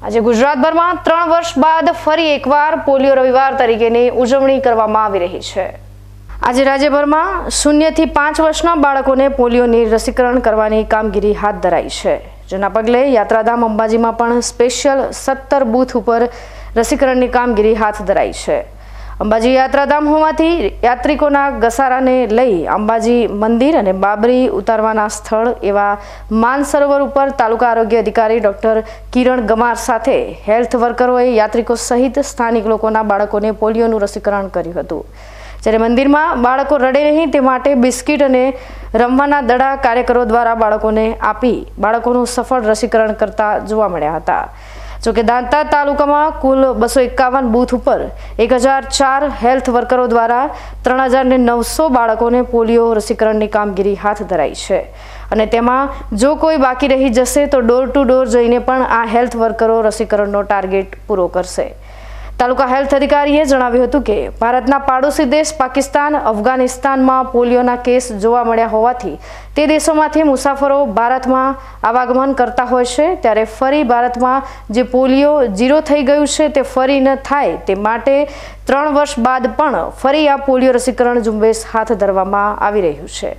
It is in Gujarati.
આજે ગુજરાતભરમાં ત્રણ વર્ષ બાદ ફરી એકવાર પોલિયો રવિવાર તરીકેની ઉજવણી કરવામાં આવી રહી છે. આજે રાજ્યભરમાં શૂન્યથી પાંચ વર્ષના બાળકોને પોલિયોની રસીકરણ કરવાની કામગીરી હાથ ધરાઈ છે. જેના પગલે યાત્રાધામ અંબાજીમાં પણ સ્પેશિયલ સત્તર બૂથ ઉપર રસીકરણની કામગીરી હાથ ધરાઈ છે. અંબાજી યાત્રાધામ હોવાથી યાત્રિકોના ઘસારાને લઈ અંબાજી મંદિર અને બાબરી ઉતારવાના સ્થળ એવા માનસરોવર ઉપર તાલુકા આરોગ્ય અધિકારી ડોક્ટર કિરણ ગમાર સાથે હેલ્થ વર્કરોએ યાત્રિકો સહિત સ્થાનિક લોકોના બાળકોને પોલિયોનું રસીકરણ કર્યું હતું. જ્યારે મંદિરમાં બાળકો રડે નહીં તે માટે બિસ્કિટ અને રમવાના દડા કાર્યકરો દ્વારા બાળકોને આપી બાળકોનું સફળ રસીકરણ કરતા જોવા મળ્યા હતા. જોકે દાંતા તાલુકામાં કુલ બસો એકાવન બૂથ ઉપર એક હજાર ચાર હેલ્થ વર્કરો દ્વારા ત્રણ હજાર નવસો બાળકોને પોલિયો રસીકરણની કામગીરી હાથ ધરાઈ છે. અને તેમાં જો કોઈ બાકી રહી જશે તો ડોર ટુ ડોર જઈને પણ આ હેલ્થ વર્કરો રસીકરણનો ટાર્ગેટ પૂરો કરશે. તાલુકા હેલ્થ અધિકારીએ જણાવ્યું હતું કે ભારતના પાડોશી દેશ પાકિસ્તાન, અફઘાનિસ્તાનમાં પોલિયોના કેસ જોવા મળ્યા હોવાથી તે દેશોમાંથી મુસાફરો ભારતમાં આવાગમન કરતા હોય છે. ત્યારે ફરી ભારતમાં જે પોલિયો ઝીરો થઈ ગયું છે તે ફરી ન થાય તે માટે ત્રણ વર્ષ બાદ પણ ફરી આ પોલિયો રસીકરણ ઝુંબેશ હાથ ધરવામાં આવી રહ્યું છે.